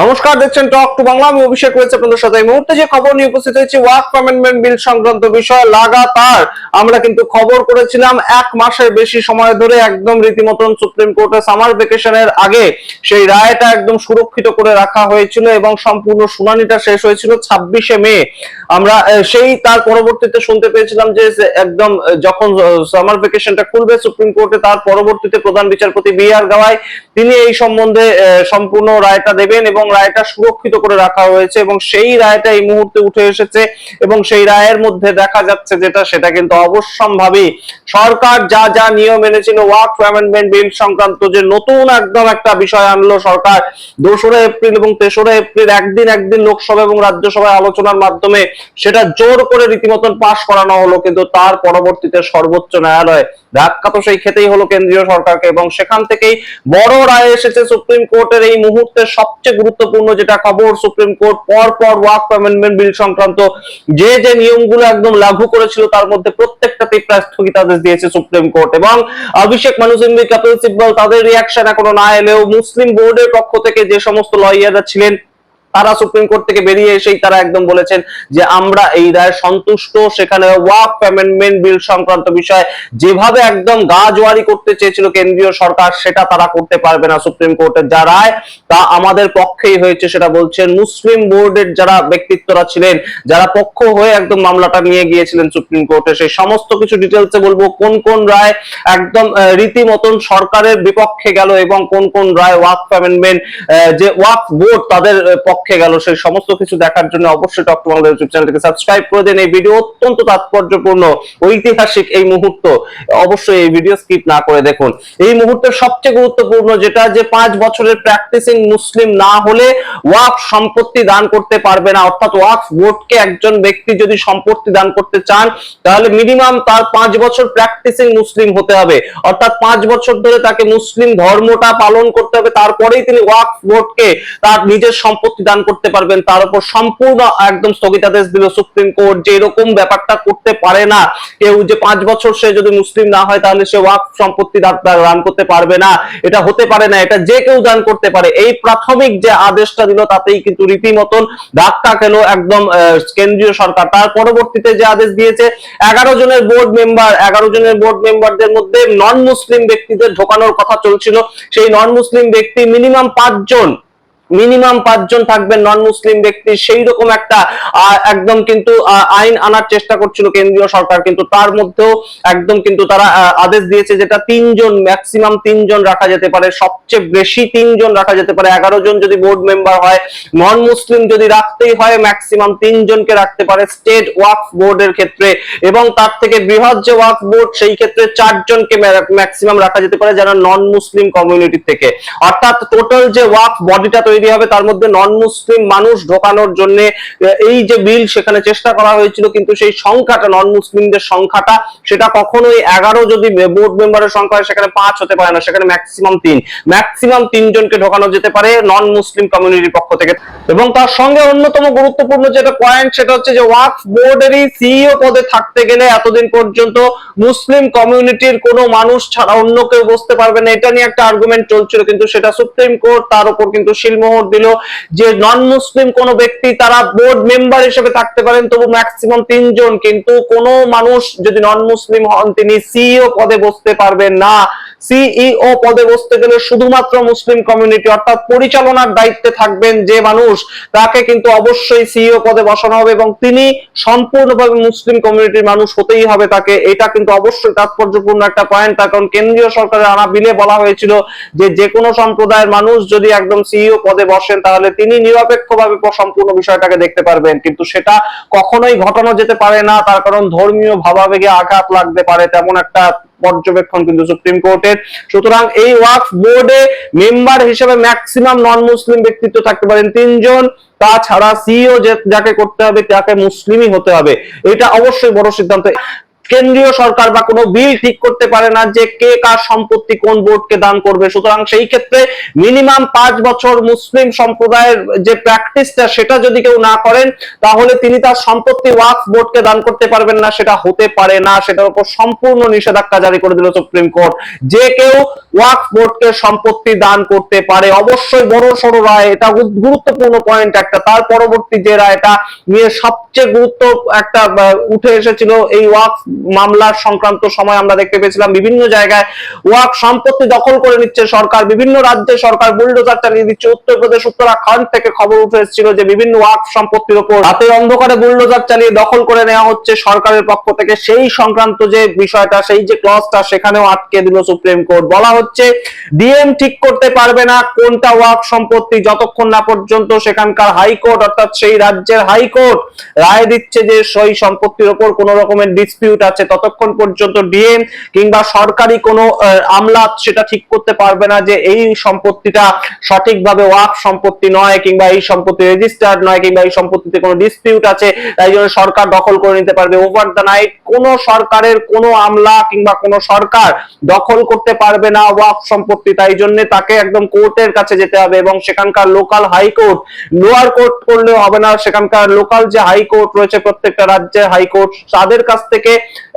নমস্কার, দেখছেন টক টু বাংলা আমি অভিষেক রয়েছে আপনাদের সাথে। এই মুহূর্তে যে খবর নিয়ে উপস্থিত হয়েছি ওয়ার্ক অ্যামেন্ডমেন্ট বিল সংক্রান্ত বিষয় লাগাতার। আমরা কিন্তু খবর করেছিলাম এক মাসের বেশি সময় ধরে একদম রীতিমতন সুপ্রিম কোর্টে সামার ভেকেশনের আগে। সেই রায়টা একদম সুরক্ষিত করে রাখা হয়েছিল এবং সম্পূর্ণ শুনানিটা শেষ হয়েছিল ছাব্বিশে মে। আমরা সেই তার পরবর্তীতে শুনতে পেয়েছিলাম যে একদম যখন সামার ভেকেশনটা খুলবে সুপ্রিম কোর্টে তার পরবর্তীতে প্রধান বিচারপতি বি আর গাওয়াই, তিনি এই সম্বন্ধে সম্পূর্ণ রায়টা দেবেন এবং রায়টা সুরক্ষিত করে রাখা হয়েছে এবং সেই রায়টা এই মুহূর্তে উঠে এসেছে এবং সেই রায়ের মধ্যে দেখা যাচ্ছে যেটা, সেটা কিন্তু অবশ্যম্ভাবী। সরকার যা যা নিয়ম এনেছিল ওয়ার্ক অ্যামেন্ডমেন্ট বিল সংক্রান্ত যে নতুন একদম একটা বিষয় আনলো সরকার, দোসরা এপ্রিল এবং তেসরা এপ্রিল একদিন একদিন লোকসভা এবং রাজ্যসভায় আলোচনার মাধ্যমে সেটা জোর করে রীতিমতন পাশ করানো হলো, কিন্তু তার পরবর্তীতে সর্বোচ্চ ন্যায়ালয় ধাক্কা তো সেই খেতেই হলো কেন্দ্রীয় সরকারকে এবং সেখান থেকেই বড় রায় এসেছে সুপ্রিম কোর্টের এই মুহূর্তে সবচেয়ে গুরুত্বপূর্ণ যেটা খবর সুপ্রিম কোর্ট পর পর ওয়ার্ক অ্যামেন্ডমেন্ট বিল সংক্রান্ত যে যে নিয়মগুলো একদম লাঘু করেছিল, তার মধ্যে প্রত্যেকটাতেই প্রায় স্থগিতাদেশ দিয়েছে সুপ্রিম কোর্ট এবং অভিষেক মানু সিংভি কপিল সিব্বল, তাদের রিয়াকশন এখনও না এলেও মুসলিম বোর্ডের পক্ষ থেকে যে সমস্ত লয়াররা ছিলেন তারা সুপ্রিম কোর্ট থেকে বেরিয়ে এসেই তারা একদম বলেছেন যে আমরা এই রায় সন্তুষ্ট। সেখানে ওয়াক অ্যামেন্ডমেন্ট বিল সংক্রান্ত বিষয় যেভাবে একদম গাজওয়ারি করতে চেয়েছিল কেন্দ্রীয় সরকার সেটা তারা করতে পারবে না সুপ্রিম কোর্টের যা রায়। তা আমাদের পক্ষেই হয়েছে সেটা বলছেন মুসলিম বোর্ডের যারা ব্যক্তিত্বরা ছিলেন যারা পক্ষ হয়ে একদম মামলাটা নিয়ে গিয়েছিলেন সুপ্রিম কোর্টে। সেই সমস্ত কিছু ডিটেলসে বলব কোন কোন রায় একদম রীতিমতন সরকারের বিপক্ষে গেল এবং কোন কোন রায় ওয়াক অ্যামেন্ডমেন্ট যে ওয়াক বোর্ড তাদের আহ, পক্ষে গেল সেই সমস্ত কিছু দেখার জন্য অবশ্যই ডক্টর বাংলা ইউটিউব চ্যানেলটিকে সাবস্ক্রাইব করে দিন। এই ভিডিও অত্যন্ত তাৎপর্যপূর্ণ, ঐতিহাসিক এই মুহূর্ত। অবশ্যই এই ভিডিও স্কিপ না করে দেখুন। এই মুহূর্তের সবচেয়ে গুরুত্বপূর্ণ যেটা, যে পাঁচ বছরের প্র্যাকটিসিং মুসলিম না হলে ওয়াক সম্পত্তি দান করতে পারবে না। অর্থাৎ ওয়াক বোর্ডকে একজন ব্যক্তি যদি সম্পত্তি দান করতে চান, তাহলে মিনিমাম তার পাঁচ বছর প্র্যাকটিসিং মুসলিম হতে হবে। অর্থাৎ পাঁচ বছর ধরে তাকে মুসলিম ধর্মটা পালন করতে হবে। তারপরেই তিনি ওয়াক বোর্ডকে তার নিজের সম্পত্তি দান করতে পারবেন, তার উপর সম্পূর্ণ একদম স্থগিতাদেশ দিল সুপ্রিম কোর্ট যে এরকম ব্যাপারটা করতে পারে না। কেউ যে পাঁচ বছর সে যদি মুসলিম না হয়, তাহলে সে ওয়াক সম্পত্তি দান করতে পারবে না। এটা হতে পারে না, এটা যে কেউ দান করতে পারে। এই প্রাথমিক যে আদেশটা দিল, তাতেই কিন্তু রীতিমতন ধাক্কা খেলো একদম কেন্দ্রীয় সরকার। তার পরবর্তীতে যে আদেশ দিয়েছে, এগারো জনের বোর্ড মেম্বার এগারো জনের বোর্ড মেম্বারদের মধ্যে নন মুসলিম ব্যক্তিদের ঢোকানোর কথা চলছিল। সেই নন মুসলিম ব্যক্তি মিনিমাম পাঁচজন মিনিমাম পাঁচজন থাকবেন নন মুসলিম ব্যক্তি সেই রকম একটা একদম কিন্তু আইন আনার চেষ্টা করছিল কেন্দ্রীয় সরকার, কিন্তু তার মধ্যেও একদম কিন্তু তারা আদেশ দিয়েছে যেটা তিনজন ম্যাক্সিমাম তিনজন রাখা যেতে পারে, সবচেয়ে বেশি তিনজন রাখা যেতে পারে। এগারো জন যদি বোর্ড মেম্বার হয় নন মুসলিম যদি রাখতেই হয় ম্যাক্সিমাম তিনজনকে রাখতে পারে স্টেট ওয়াকফ বোর্ডের ক্ষেত্রে। এবং তার থেকে বৃহৎ যে ওয়াকফ বোর্ড সেই ক্ষেত্রে চারজনকে ম্যাক্সিমাম রাখা যেতে পারে যারা নন মুসলিম কমিউনিটি থেকে। অর্থাৎ টোটাল যে ওয়াকফ বডিটা তৈরি হবে, তার মধ্যে নন মুসলিম মানুষ ঢোকানোর জন্য এই যে বিল সেখানে চেষ্টা করা হয়েছিল, কিন্তু সেই সংখ্যাটা নন মুসলিমদের সংখ্যাটা, সেটা কখনোই এগারো যদি বোর্ড মেম্বারের সংখ্যা হয়, সেখানে পাঁচ হতে পারে না, সেখানে ম্যাক্সিমাম তিন। ম্যাক্সিমাম তিনজনকে ঢোকানো যেতে পারে নন মুসলিম কমিউনিটির পক্ষ থেকে। এবং তার সঙ্গে অন্যতম গুরুত্বপূর্ণ যেটা পয়েন্ট সেটা হচ্ছে যে ওয়াকফ বোর্ডেরই সিইও পদে থাকতে গেলে এতদিন পর্যন্ত মুসলিম কমিউনিটির কোনো মানুষ ছাড়া অন্য কেউ বসতে পারবে না। এটা নিয়ে একটা আর্গুমেন্ট চলছিল, কিন্তু সেটা সুপ্রিম কোর্ট তার উপর কিন্তু শিলমোহর দিল, যে নন মুসলিম কোন ব্যক্তি তারা বোর্ড মেম্বার হিসেবে থাকতে পারেন, তবু ম্যাক্সিমাম তিনজন। কিন্তু কোন মানুষ যদি নন মুসলিম হন, তিনি সিইও পদে বসতে পারবেন না। সিইও পদে বসতে গেলে শুধুমাত্র মুসলিম কমিউনিটি অর্থাৎ পরিচালনার দায়িত্বে থাকবেন যে মানুষ, তাকে কিন্তু অবশ্যই সিইও পদে বসানো হবে এবং তিনি সম্পূর্ণভাবে মুসলিম কমিউনিটির মানুষ হতেই হবে তাকে। এটা কিন্তু অবশ্যই তাৎপর্যপূর্ণ একটা পয়েন্ট তার কারণ কেন্দ্রীয় সরকারের আনা বিলে বলা হয়েছিল যে যে কোনো সম্প্রদায়ের মানুষ যদি একদম সিইও পদে বসেন, তাহলে তিনি নিরপেক্ষভাবে সম্পূর্ণ বিষয়টাকে দেখতে পারবেন। কিন্তু সেটা কখনোই ঘটানো যেতে পারে না, তার কারণ ধর্মীয় ভাবাবেগে আঘাত লাগতে পারে, তেমন একটা পর্যবেক্ষণ কিন্তু সুপ্রিম কোর্টের সুতরাং এই ওয়াকফ বোর্ডে মেম্বার হিসেবে ম্যাক্সিমাম নন মুসলিম ব্যক্তিত্ব থাকতে পারেন তিনজন। তাছাড়া সিও যাকে করতে হবে, তাকে মুসলিমই হতে হবে। এটা অবশ্যই বড় সিদ্ধান্ত। কেন্দ্রীয় সরকার বা কোনো বিল ঠিক করতে পারে না যে কে কার সম্পত্তি কোন বোর্ডকে দান করবে। সুতরাং সেই ক্ষেত্রে মিনিমাম পাঁচ বছর মুসলিম সম্প্রদায়ের যে প্র্যাকটিসটা সেটা যদি কেউ না করেন, তাহলে তিনি তার সম্পত্তি ওয়াকফ বোর্ডকে দান করতে পারবেন না, সেটা হতে পারে না। সেটার উপর সম্পূর্ণ নিষেধাজ্ঞা জারি করে দিল সুপ্রিম কোর্ট। যে কেউ ওয়াকফ বোর্ডকে সম্পত্তি দান করতে পারে, অবশ্যই বড় সড়ো রায়, এটা গুরুত্বপূর্ণ পয়েন্ট একটা। তার পরবর্তী যে রায়টা নিয়ে সবচেয়ে গুরুত্ব একটা উঠে এসেছিল এই ওয়াকফ মামলার সংক্রান্ত সময় আমরা দেখতে পেয়েছিলাম। বিভিন্ন জায়গায় ওয়াকফ সম্পত্তি দখল করে নিচ্ছে সরকার, বিভিন্ন রাজ্যে সরকার বুলডোজার চালিয়ে দিচ্ছে। উত্তরপ্রদেশ উত্তরাখণ্ড থেকে খবর উঠে এসেছিল যে বিভিন্ন ওয়াকফ সম্পত্তির উপর রাতের অন্ধকারে বুলডোজার চালিয়ে দখল করে নেওয়া হচ্ছে সরকারের পক্ষ থেকে। সেই সংক্রান্ত যে বিষয়টা, সেই যে ক্লজটা, সেখানেও আটকে দিল সুপ্রিম কোর্ট। বলা হচ্ছে, ডিএম ঠিক করতে পারবে না কোনটা ওয়াকফ সম্পত্তি যতক্ষণ না পর্যন্ত সেখানকার হাইকোর্ট, অর্থাৎ সেই রাজ্যের হাইকোর্ট, রায় দিচ্ছে যে সেই সম্পত্তির উপর কোন রকমের ডিসপিউট আছে, ততক্ষণ পর্যন্ত ডিএম কিংবা সরকারি কোনো আমলা সেটা ঠিক করতে পারবে না যে এই সম্পত্তিটা সঠিকভাবে ওয়াক সম্পত্তি নয় কিংবা এই সম্পত্তি রেজিস্টার্ড নয় কিংবা এই সম্পত্তিতে কোনো ডিসপিউট আছে, তাই জন্য সরকার দখল করে নিতে পারবে। ওভার দ্য নাইট কোন সরকারের কোনো আমলা কিংবা কোনো সরকার দখল করতে পারবে না ওয়াকফ সম্পত্তি, তাই জন্য তাকে একদম কোর্টের কাছে যেতে হবে এবং সেখানকার লোকাল হাইকোর্ট লোয়ার কোর্ট করলেও হবে না। সেখানকার লোকাল যে হাইকোর্ট রয়েছে প্রত্যেকটা রাজ্যের হাইকোর্ট, তাদের কাছ থেকে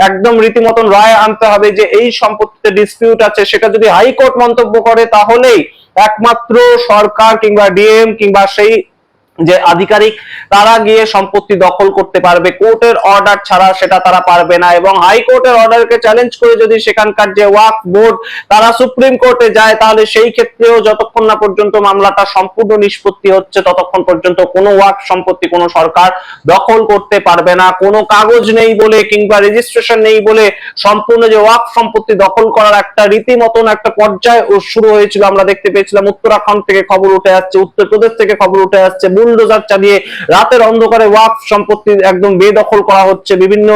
একদম রীতিমতন রায় আনতে হবে যে এই সম্পত্তিতে ডিসপিউট আছে, সেটা যদি হাইকোর্ট মন্তব্য করে, তাহলেই একমাত্র সরকার কিংবা ডিএম কিংবা সেই যে আধিকারিক তারা গিয়ে সম্পত্তি দখল করতে পারবে, কোর্টের অর্ডার ছাড়া সেটা তারা পারবে না এবং হাইকোর্টের অর্ডারকে চ্যালেঞ্জ করে যদি সেখানকার যে ওয়াক বোর্ড তারা সুপ্রিম কোর্টে যায়, তাহলে সেই ক্ষেত্রেও যতক্ষণ না পর্যন্ত মামলাটা সম্পূর্ণ নিষ্পত্তি হচ্ছে, ততক্ষণ পর্যন্ত কোনো ওয়াক সম্পত্তি কোনো সরকার দখল করতে পারবে না। কোনো কাগজ নেই বলে কিংবা রেজিস্ট্রেশন নেই বলে সম্পূর্ণ যে ওয়াক সম্পত্তি দখল করার একটা রীতিমতন একটা পর্যায় শুরু হয়েছিল। আমরা দেখতে পেয়েছিলাম উত্তরাখণ্ড থেকে খবর উঠে আসছে, উত্তরপ্রদেশ থেকে খবর উঠে আসছে বুলডোজার চালিয়ে রাতের অন্ধকারে ওয়াক সম্পত্তি একদম বেদখল করা হচ্ছে। বিভিন্ন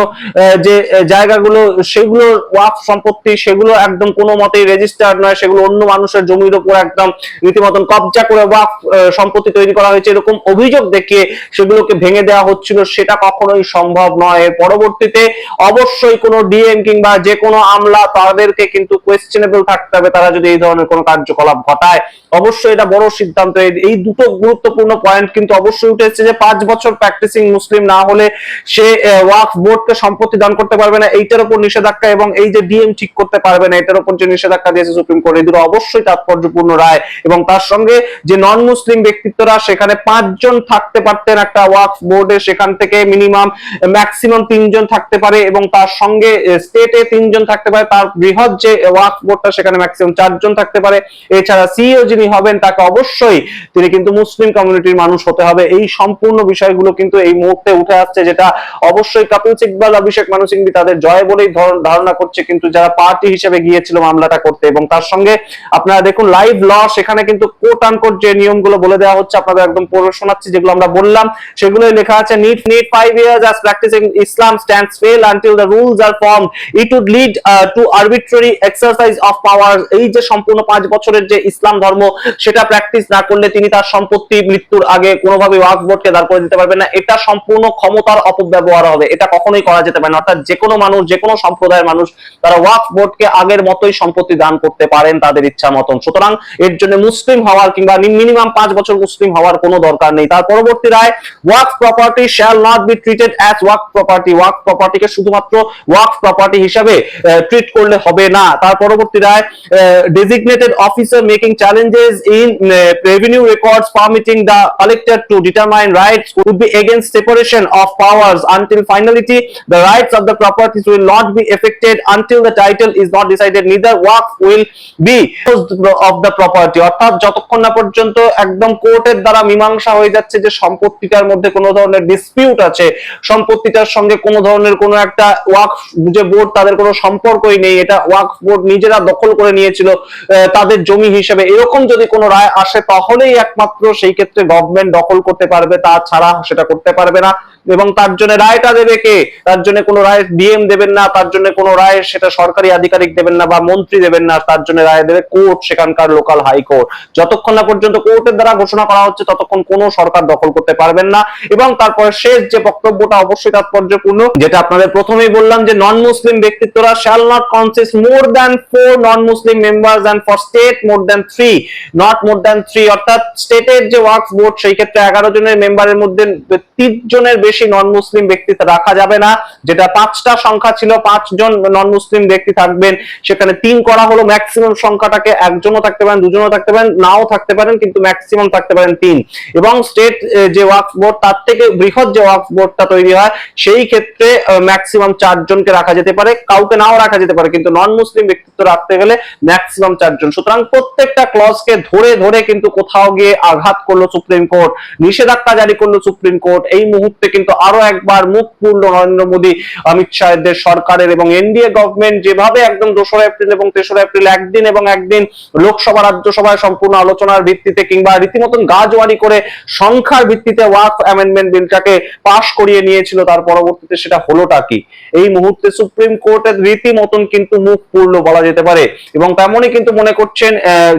যে জায়গাগুলো, সেগুলো ওয়াক সম্পত্তি, সেগুলো একদম কোনো মতেই রেজিস্টার্ড নয়। সেগুলো অন্য মানুষের জমির উপর একদম রীতিমতন কবজা করে ওয়াক সম্পত্তি তৈরি করা হয়েছে। এরকম অভিযোগ দেখিয়ে সেগুলোকে ভেঙে দেওয়া হচ্ছিল। সেটা কখনোই সম্ভব নয়। এর পরবর্তীতে অবশ্যই কোনো ডিএম কিংবা যে কোনো আমলা, তাদেরকে কিন্তু কোয়েশ্চেনেবল থাকতে হবে। তারা যদি এই ধরনের কোনো কার্যকলাপ ঘটায়, অবশ্যই এটা বড় সিদ্ধান্ত। এই দুটো গুরুত্বপূর্ণ পয়েন্ট কিন্তু অবশ্যই উঠে এসেছে যে পাঁচ বছর প্র্যাকটিসিং মুসলিম না হলে সে ওয়াকফ বোর্ডকে সম্পত্তি দান করতে পারবে না। এইটার উপর নিষেধাজ্ঞা এবং এই যে ডিএম ঠিক করতে পারবে না, এটার উপর যে নিষেধাজ্ঞা দিয়েছে সুপ্রিম কোর্ট দুটো অবশ্যই তাৎপর্যপূর্ণ রায়। এবং তার সঙ্গে যে নন মুসলিম ব্যক্তিত্বরা, সেখানে পাঁচজন থাকতে পারতেন একটা ওয়াকফ বোর্ডে, সেখান থেকে মিনিমাম ম্যাক্সিমাম তিনজন থাকতে পারে এবং তার সঙ্গে স্টেটে তিনজন থাকতে পারে। তার বৃহৎ যে ওয়াকফ বোর্ডটা, সেখানে ম্যাক্সিমাম চারজন থাকতে পারে। এছাড়া সিইও যিনি হবেন, তাকে অবশ্যই তিনি কিন্তু মুসলিম কমিউনিটির মানুষ হতে হবে। এই সম্পূর্ণ বিষয়গুলো কিন্তু এই মুহূর্তে উঠে আসছে যেটা অবশ্যই কপিল সিকবাল অভিষেক মানু সিংভি তাদের জয় বলেই ধারণা করছে কিন্তু যারা পার্টি হিসেবে গিয়েছিল মামলাটা করতে। এবং তার সঙ্গে আপনারা দেখুন লাইভ ল সেখানে কিন্তু কোট আনকোট যে নিয়মগুলো বলে দেওয়া হচ্ছে আপনাদের একদম পড়ে শোনাচ্ছি যেগুলো আমরা বললাম সেগুলোই লেখা আছে নিট NEET five years as Islam stands fail until the rules are formed. It would lead uh, to arbitrary exercise of power. এই যে সম্পূর্ণ পাঁচ বছরের যে ইসলাম ধর্ম সেটা প্র্যাকটিস না করলে তিনি তার সম্পত্তি মৃত্যুর আগে কোনোভাবে ওয়াকফ বোর্ডকে দাঁড় করে দিতে পারবেন না। এটা সম্পূর্ণ ক্ষমতার অপব্যবহার হবে। এটা কখনোই করা যেতে পারে না। অর্থাৎ যে কোনো মানুষ যে কোনো সম্প্রদায়ের মানুষ তারা ওয়াকফ বোর্ডকে আগের মতোই সম্পত্তি দান করতে পারেন তাদের ইচ্ছা মতন। সুতরাং এর জন্য মুসলিম হওয়ার কিংবা মিনিমাম পাঁচ বছর মুসলিম হওয়ার কোনো দরকার নেই। তার পরবর্তী রায় waqf property shall not be treated as waqf property waqf প্রপার্টিকে শুধুমাত্র ওয়াকফ প্রপার্টি হিসাবে ট্রিট করলে হবে না। তার পরবর্তী রায় designated officer making challenges in uh, revenue records permitting the collector to determine rights would be against separation of powers until finality the rights of the properties will not be affected until the title is not decided neither waqf will be of the property অর্থাৎ যতক্ষণ না পর্যন্ত একদম কোর্টের দ্বারা মীমাংসা হয়ে যাচ্ছে যে সম্পত্তিটার মধ্যে কোনো ধরনের ডিসপিউট আছে সম্পত্তিটার সঙ্গে কোনো ধরনের কোনো একটা ওয়াকফ যে বোর্ড তাদের কোনো সম্পর্কই নেই এটা ওয়াকফ বোর্ড নিজেরা দখল করে নিয়েছিল তাদের জমি হিসেবে এরকম যদি কোনো রায় আসে তাহলেই একমাত্র সেই ক্ষেত্রে গভর্নমেন্ট দখল করতে পারবে তাছাড়া সেটা করতে পারবে না। এবং তার জন্য রায়টা দেবে কে? তার জন্য কোনো রায় ডিএম দেবেন না, তার জন্য কোনো রায় সেটা সরকারি আধিকারিক দেবেন না বা মন্ত্রী দেবেন না, তার জন্য রায় দেবে কোর্ট, সেখানকার লোকাল হাইকোর্ট যতক্ষণ না পর্যন্ত কোর্টের দ্বারা ঘোষণা করা হচ্ছে, ততক্ষণ কোনো সরকার দখল করতে পারবেন না। এবং তারপরে শেষ যে বক্তব্যটা অবশ্যই তাৎপর্যপূর্ণ, যেটা আপনাদের প্রথমেই বললাম যে non Muslim ব্যক্তিত্বরা shall not consist more than four non Muslim members and for state more than three not more than three অর্থাৎ স্টেটের যে ওয়ার্ক বোর্ড সেই ক্ষেত্রে এগারো জনের মেম্বারের মধ্যে তিন জনের বেশি নন মুসলিম ব্যক্তি রাখা যাবে না। যেটা পাঁচটা সংখ্যা ছিল, পাঁচজন নন মুসলিম ব্যক্তি থাকবেন। সেখানে তিন করা হলো ম্যাক্সিমাম সংখ্যাটাকে একজনও থাকতে পারেন, দুজনও থাকতে পারেন, নাও থাকতে পারেন, কিন্তু ম্যাক্সিমাম থাকতে পারেন তিন। এবং স্টেট যে ওয়ার্ক বোর্ড তার থেকে বৃহৎ যে ওয়ার্ক বোর্ডটা তৈরি হয়, সেই ক্ষেত্রে ম্যাক্সিমাম চারজনকে রাখা যেতে পারে। কাউকে নাও রাখা যেতে পারে, কিন্তু নন মুসলিম ব্যক্তিত্ব রাখতে গেলে ম্যাক্সিমাম চারজন। সুতরাং প্রত্যেকটা ক্লজকে ধরে ধরে কিন্তু কোথাও গিয়ে আঘাত করল সুপ্রিম কোর্ট নিষেধাজ্ঞা জারি করল সুপ্রিম কোর্ট এই মুহূর্তে কিন্তু আরও একবার মুখ পুরলো নরেন্দ্র মোদী, অমিত শাহের সরকারের এবং এনডিএ গভর্নমেন্ট যেভাবে একদম দোসরা এপ্রিল এবং তেসরা এপ্রিল একদিন এবং একদিন লোকসভা, রাজ্যসভায় সম্পূর্ণ আলোচনার ভিত্তিতে কিংবা রীতিমতন গাজওয়ারি করে সংখ্যার ভিত্তিতে ওয়াক অ্যামেন্ডমেন্ট বিলটাকে পাশ করিয়ে নিয়েছিল, তার পরবর্তীতে সেটা হলোটা কি? এই মুহূর্তে সুপ্রিম কোর্টের রীতিমতন কিন্তু মুখ পুরলো বলা যেতে পারে এবং তেমনই কিন্তু মনে করছেন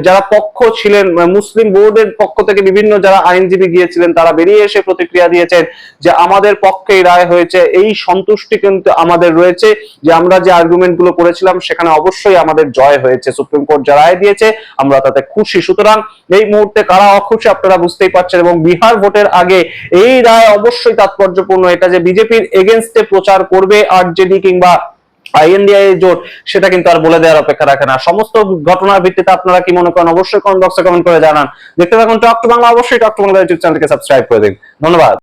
যারা পক্ষ ছিলেন মুসলিম বোর্ডের পক্ষ থেকে বিভিন্ন যারা আইনজীবী গিয়েছিলেন, তারা বেরিয়ে এসে প্রতিক্রিয়া দিয়েছেন যে আমাদের পক্ষে এই রায় হয়েছে, এই সন্তুষ্টি কিন্তু আমাদের রয়েছে যে আমরা যে আর্গুমেন্টগুলো করেছিলাম সেখানে অবশ্যই আমাদের জয় হয়েছে। সুপ্রিম কোর্ট যা রায় দিয়েছে, আমরা তাতে খুশি। সুতরাং এই মুহূর্তে কারা অখুশি আপনারা বুঝতেই পারছেন এবং বিহার ভোটের আগে এই রায় অবশ্যই তাৎপর্যপূর্ণ। এটা যে বিজেপির এগেনস্টে প্রচার করবে আরজেডি কিংবা আইএনডিআই জোট, সেটা কিন্তু আর বলে দেওয়ার অপেক্ষা রাখে না। সমস্ত ঘটনার ভিত্তিতে আপনারা কি মনে করেন, অবশ্যই কমেন্ট বক্সে কমেন্ট করে জানান। দেখতে থাকুন টক টু বাংলা অবশ্যই টক টু বাংলা ইউটিউব চ্যানেলকে সাবস্ক্রাইব করে দিন। ধন্যবাদ।